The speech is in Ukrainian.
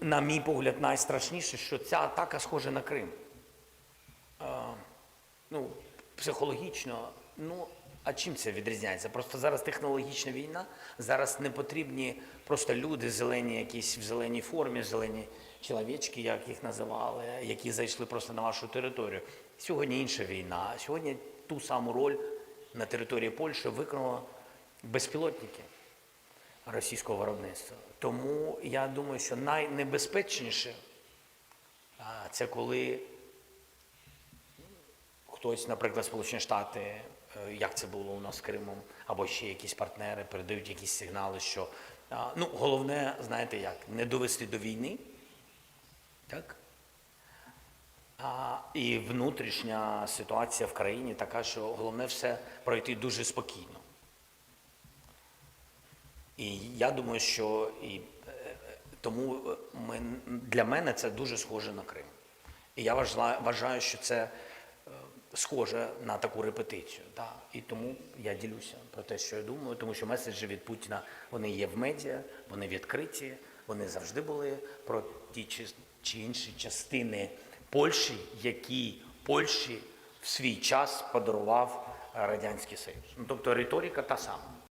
на мій погляд, найстрашніше, що ця атака схожа на Крим. Е, ну, психологічно, ну, а чим це відрізняється? Просто зараз технологічна війна, зараз не потрібні просто люди, зелені, якісь в зеленій формі, зелені чоловічки, як їх називали, які зайшли просто на вашу територію. Сьогодні інша війна. Сьогодні ту саму роль на території Польщі виконали безпілотники російського виробництва. Тому я думаю, що найнебезпечніше це коли хтось, наприклад, Сполучені Штати, е, як це було у нас з Кримом, або ще якісь партнери передають якісь сигнали, що ну, головне, знаєте як, не довести до війни, так? А, і внутрішня ситуація в країні така, що головне все пройти дуже спокійно. І я думаю, що і, е, тому е, ми, для мене це дуже схоже на Крим. І я вважаю, що це е, схоже на таку репетицію. Да? І тому я ділюся про те, що я думаю, тому що меседжі від Путіна вони є в медіа, вони відкриті, вони завжди були про ті чи, чи інші частини Польщі, які Польщі в свій час подарував Радянський Союз. Ну, тобто риторика та сама.